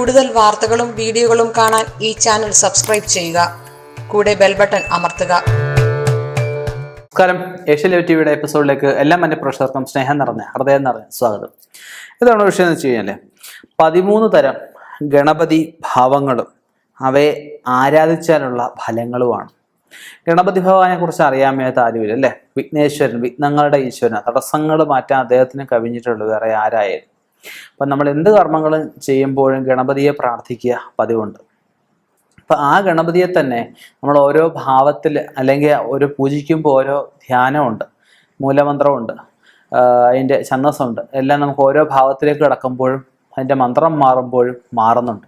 കൂടുതൽ വാർത്തകളും വീഡിയോകളും കാണാൻ ഈ ചാനൽ സബ്സ്ക്രൈബ് ചെയ്യുക. കൂടെ ബെൽ ബട്ടൺ അമർത്തുക. നമസ്കാരം. ഏഷ്യൻ ലൈവ് ടിവിയുടെ എപ്പിസോഡിലേക്ക് എല്ലാ എന്റെ പ്രേക്ഷകർക്കും സ്നേഹം നിറഞ്ഞ ഹൃദയം നിറഞ്ഞ സ്വാഗതം. ഇതാണ് വിഷയം എന്ന് വെച്ച് കഴിഞ്ഞാൽ പതിമൂന്ന് തരം ഗണപതി ഭാവങ്ങളും അവയെ ആരാധിച്ചാലുള്ള ഫലങ്ങളുമാണ്. ഗണപതി ഭഗവാനെ കുറിച്ച് അറിയാൻ മേലാത്ത ആരുമില്ല അല്ലേ? വിഘ്നേശ്വരൻ വിഘ്നങ്ങളുടെ ഈശ്വരൻ തടസ്സങ്ങൾ മാറ്റാൻ അദ്ദേഹത്തിന് കവിഞ്ഞിട്ടുള്ളൂ വേറെ ആരായാലും. അപ്പം നമ്മൾ എന്ത് കർമ്മങ്ങൾ ചെയ്യുമ്പോഴും ഗണപതിയെ പ്രാർത്ഥിക്കുക പതിവുണ്ട്. അപ്പം ആ ഗണപതിയെ തന്നെ നമ്മൾ ഓരോ ഭാവത്തിൽ അല്ലെങ്കിൽ ഒരു പൂജിക്കുമ്പോൾ ഓരോ ധ്യാനമുണ്ട് മൂലമന്ത്രമുണ്ട് അതിന്റെ ഛന്ദസ്സുണ്ട്. എല്ലാം നമുക്ക് ഓരോ ഭാവത്തിലേക്ക് കിടക്കുമ്പോഴും അതിന്റെ മന്ത്രം മാറുമ്പോഴും മാറുന്നുണ്ട്.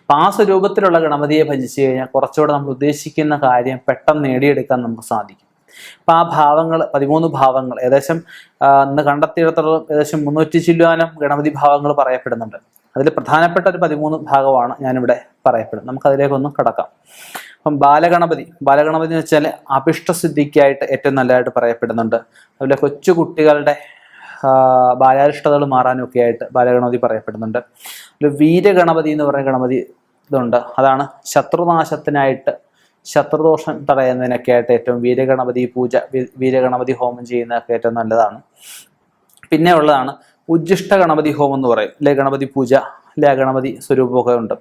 അപ്പം ആ സ്വരൂപത്തിലുള്ള ഗണപതിയെ ഭജിച്ചു കഴിഞ്ഞാൽ കുറച്ചുകൂടെ നമ്മൾ ഉദ്ദേശിക്കുന്ന കാര്യം പെട്ടെന്ന് നേടിയെടുക്കാൻ നമുക്ക് സാധിക്കും. അപ്പം ആ ഭാവങ്ങൾ പതിമൂന്ന് ഭാവങ്ങൾ ഏകദേശം ഇന്ന് കണ്ടെത്തിയിടത്തോളം ഏകദേശം മുന്നൂറ്റി ചില്ലുവാനം ഗണപതി ഭാവങ്ങൾ പറയപ്പെടുന്നുണ്ട്. അതിൽ പ്രധാനപ്പെട്ട ഒരു പതിമൂന്ന് ഭാഗമാണ് ഞാനിവിടെ പറയപ്പെടുന്നത്. നമുക്ക് അതിലേക്കൊന്ന് കടക്കാം. അപ്പം ബാലഗണപതി ബാലഗണപതി എന്ന് വെച്ചാൽ അഭിഷ്ടസിദ്ധിക്കായിട്ട് ഏറ്റവും നല്ലതായിട്ട് പറയപ്പെടുന്നുണ്ട്. അതുപോലെ കൊച്ചു കുട്ടികളുടെ ബാലാരിഷ്ടതകൾ മാറാനും ഒക്കെ ആയിട്ട് ബാലഗണപതി പറയപ്പെടുന്നുണ്ട്. ഒരു വീരഗണപതി എന്ന് പറയുന്ന ഗണപതി ഇതുണ്ട്. അതാണ് ശത്രുനാശത്തിനായിട്ട് ശത്രുദോഷം തടയുന്നതിനൊക്കെ ആയിട്ട് ഏറ്റവും വീരഗണപതി പൂജ വീരഗണപതി ഹോമം ചെയ്യുന്നതൊക്കെ ഏറ്റവും നല്ലതാണ്. പിന്നെ ഉള്ളതാണ് ഉജ്ജിഷ്ട ഗണപതി ഹോമം എന്ന് പറയും. അല്ലെ ഗണപതി പൂജ? അല്ലെ ഗണപതി സ്വരൂപമൊക്കെ ഉണ്ട്.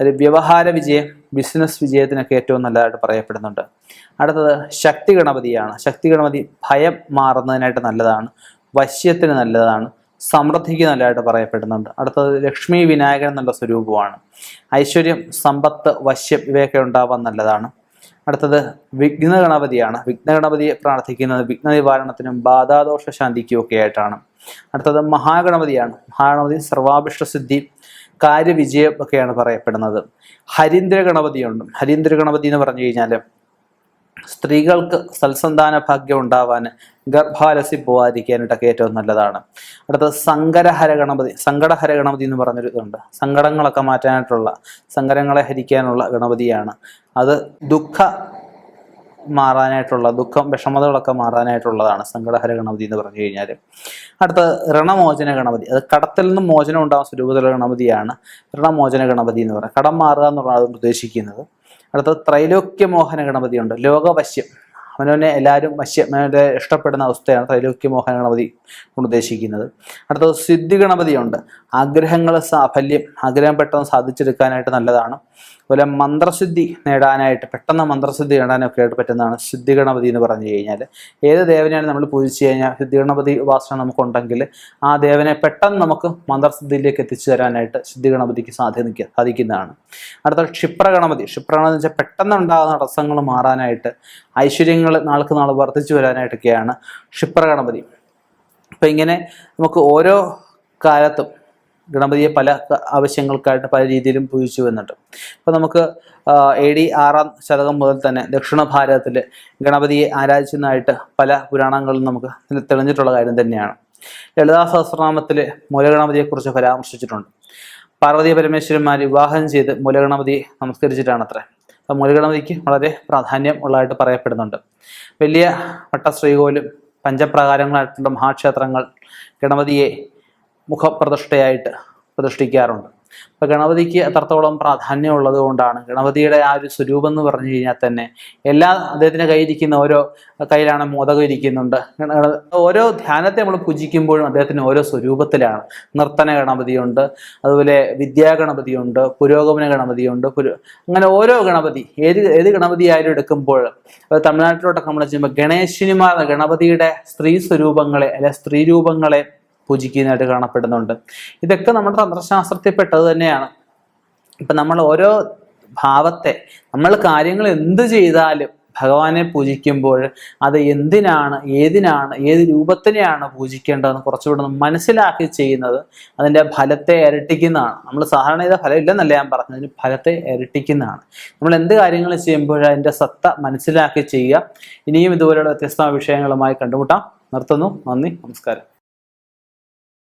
അത് വ്യവഹാര വിജയം ബിസിനസ് വിജയത്തിനൊക്കെ ഏറ്റവും നല്ലതായിട്ട് പറയപ്പെടുന്നുണ്ട്. അടുത്തത് ശക്തി ഗണപതിയാണ്. ശക്തി ഗണപതി ഭയം മാറുന്നതിനായിട്ട് നല്ലതാണ്. വശ്യത്തിന് നല്ലതാണ്. സമൃദ്ധിക്ക് നല്ലതായിട്ട് പറയപ്പെടുന്നുണ്ട്. അടുത്തത് ലക്ഷ്മി വിനായകൻ എന്നുള്ള സ്വരൂപമാണ്. ഐശ്വര്യം സമ്പത്ത് വശ്യം ഇവയൊക്കെ ഉണ്ടാവാൻ നല്ലതാണ്. അടുത്തത് വിഘ്ന ഗണപതിയാണ് വിഘ്ന ഗണപതിയെ പ്രാർത്ഥിക്കുന്നത് വിഘ്ന നിവാരണത്തിനും ബാധാദോഷ ശാന്തിക്കും ഒക്കെ ആയിട്ടാണ് അടുത്തത് മഹാഗണപതിയാണ്. മഹാഗണപതി സർവാഭിഷ്ട സിദ്ധി കാര്യവിജയം ഒക്കെയാണ് പറയപ്പെടുന്നത്. ഹരീന്ദ്ര ഗണപതിയുണ്ട് ഹരീന്ദ്ര ഗണപതി എന്ന് പറഞ്ഞു കഴിഞ്ഞാൽ സ്ത്രീകൾക്ക് സൽസന്താന ഭാഗ്യം ഉണ്ടാവാൻ ഗർഭാലസി പോവാതിരിക്കാനായിട്ടൊക്കെ ഏറ്റവും നല്ലതാണ്. അടുത്തത് സങ്കരഹര ഗണപതി സങ്കടഹര ഗണപതി എന്ന് പറഞ്ഞൊരു ഇതുണ്ട്. സങ്കടങ്ങളൊക്കെ മാറ്റാനായിട്ടുള്ള സങ്കടങ്ങളെ ഹരിക്കാനുള്ള ഗണപതിയാണ്. അത് ദുഃഖ മാറാനായിട്ടുള്ള ദുഃഖം വിഷമതകളൊക്കെ മാറാനായിട്ടുള്ളതാണ് സങ്കടഹര ഗണപതി എന്ന് പറഞ്ഞു കഴിഞ്ഞാൽ അടുത്ത ഋണമോചന ഗണപതി. അത് കടത്തിൽ നിന്നും മോചനം ഉണ്ടാകുന്ന സ്വരൂപത്തിലുള്ള ഗണപതിയാണ് ഋണമോചന ഗണപതി എന്ന് പറയുന്നത്. കടം മാറുക എന്നുള്ളതാണ് ഉദ്ദേശിക്കുന്നത്. അടുത്തത് ത്രൈലോക്യ മോഹന ഗണപതിയുണ്ട്. ലോകവശ്യം. അവനവനെ എല്ലാവരും വശ്യം ഇഷ്ടപ്പെടുന്ന അവസ്ഥയാണ് ത്രൈലോക്യ മോഹന ഗണപതി. കൊണ്ട് ഉദ്ദേശിക്കുന്നത്. അടുത്തത് സിദ്ധി ഗണപതിയുണ്ട് ആഗ്രഹങ്ങൾ സാഫല്യം ആഗ്രഹം പെട്ടെന്ന് സാധിച്ചെടുക്കാനായിട്ട് നല്ലതാണ്. അതുപോലെ മന്ത്രസിദ്ധി നേടാനായിട്ട് പെട്ടെന്ന് മന്ത്രസിദ്ധി നേടാനൊക്കെ ആയിട്ട് പറ്റുന്നതാണ് സിദ്ധി ഗണപതി എന്ന് പറഞ്ഞു കഴിഞ്ഞാൽ ഏത് ദേവനെയാണ് നമ്മൾ പൂജിച്ചു കഴിഞ്ഞാൽ സിദ്ധി ഗണപതി ഉപാസന നമുക്കുണ്ടെങ്കിൽ ആ ദേവനെ പെട്ടെന്ന് നമുക്ക് മന്ത്രസിദ്ധിയിലേക്ക് എത്തിച്ചു തരാനായിട്ട് സിദ്ധി ഗണപതിക്ക് സാധ്യത സാധിക്കുന്നതാണ്. അടുത്ത ക്ഷിപ്ര ഗണപതി ക്ഷിപ്ര ഗണപതി വെച്ചാൽ പെട്ടെന്ന് ഉണ്ടാകുന്ന തടസ്സങ്ങൾ മാറാനായിട്ട് ഐശ്വര്യങ്ങൾ നാൾക്ക് നാൾ വർദ്ധിച്ചു വരാനായിട്ടൊക്കെയാണ് ക്ഷിപ്ര ഗണപതി അപ്പം ഇങ്ങനെ നമുക്ക് ഓരോ കാലത്തും ഗണപതിയെ പല ആവശ്യങ്ങൾക്കായിട്ട് പല രീതിയിലും പൂജിച്ചു വന്നിട്ട് അപ്പോൾ നമുക്ക് എ ഡി ആറാം ശതകം മുതൽ തന്നെ ദക്ഷിണ ഭാരതത്തിൽ ഗണപതിയെ ആരാധിച്ചതായിട്ട് പല പുരാണങ്ങളും നമുക്ക് തെളിഞ്ഞിട്ടുള്ള കാര്യം തന്നെയാണ്. ലളിതാ സഹസ്രനാമത്തിൽ മൂലഗണപതിയെക്കുറിച്ച് പരാമർശിച്ചിട്ടുണ്ട്. പാർവതി പരമേശ്വരന്മാർ വിവാഹം ചെയ്ത് മൂലഗണപതിയെ നമസ്കരിച്ചിട്ടാണ് അത്ര അപ്പം മൂലഗണപതിക്ക് വളരെ പ്രാധാന്യം ഉള്ളതായിട്ട് പറയപ്പെടുന്നുണ്ട്. വലിയ വട്ടശ്രീകോലും പഞ്ചപ്രകാരങ്ങളായിട്ടുള്ള മഹാക്ഷേത്രങ്ങൾ ഗണപതിയെ മുഖപ്രതിഷ്ഠയായിട്ട് പ്രതിഷ്ഠിക്കാറുണ്ട്. അപ്പോൾ ഗണപതിക്ക് അത്രത്തോളം പ്രാധാന്യം ഉള്ളത് കൊണ്ടാണ്? ഗണപതിയുടെ ആ ഒരു സ്വരൂപം എന്ന് പറഞ്ഞു കഴിഞ്ഞാൽ തന്നെ എല്ലാ അദ്ദേഹത്തിന്റെ കയ്യിരിക്കുന്ന ഓരോ കയ്യിലാണ് മോദകം ഇരിക്കുന്നുണ്ട്. ഓരോ ധ്യാനത്തെ നമ്മൾ പൂജിക്കുമ്പോഴും അദ്ദേഹത്തിന് ഓരോ സ്വരൂപത്തിലാണ്. നർത്തന ഗണപതിയുണ്ട് അതുപോലെ വിദ്യാഗണപതിയുണ്ട് പുരോഗമന ഗണപതിയുണ്ട് അങ്ങനെ ഓരോ ഗണപതി ഏത് ഏത് ഗണപതി ആയാലും എടുക്കുമ്പോൾ തമിഴ്നാട്ടിലോട്ടൊക്കെ നമ്മൾ ചെയ്യുമ്പോൾ ഗണേശിനിമാർ ഗണപതിയുടെ സ്ത്രീ സ്വരൂപങ്ങളെ അല്ലെ സ്ത്രീ രൂപങ്ങളെ പൂജിക്കുന്നതായിട്ട് കാണപ്പെടുന്നുണ്ട്. ഇതൊക്കെ നമ്മുടെ തന്ത്രശാസ്ത്രത്തിൽ പെട്ടത് തന്നെയാണ്. ഇപ്പം നമ്മൾ ഓരോ ഭാവത്തെ നമ്മൾ കാര്യങ്ങൾ എന്ത് ചെയ്താലും ഭഗവാനെ പൂജിക്കുമ്പോൾ അത് എന്തിനാണ് ഏതിനാണ് ഏത് രൂപത്തിനെയാണ് പൂജിക്കേണ്ടതെന്ന് കുറച്ചുകൂടെ മനസ്സിലാക്കി ചെയ്യുന്നത് അതിന്റെ ഫലത്തെ ഇരട്ടിക്കുന്നതാണ്. നമ്മൾ സാധാരണ ചെയ്ത ഫലം ഇല്ലെന്നല്ല ഞാൻ പറഞ്ഞത് അതിന് ഫലത്തെ ഇരട്ടിക്കുന്നതാണ്. നമ്മൾ എന്ത് കാര്യങ്ങൾ ചെയ്യുമ്പോൾ അതിന്റെ സത്ത മനസ്സിലാക്കി ചെയ്യുക. ഇനിയും ഇതുപോലെയുള്ള വ്യത്യസ്ത വിഷയങ്ങളുമായി കണ്ടുമുട്ടാം. നിർത്തുന്നു. നന്ദി. നമസ്കാരം.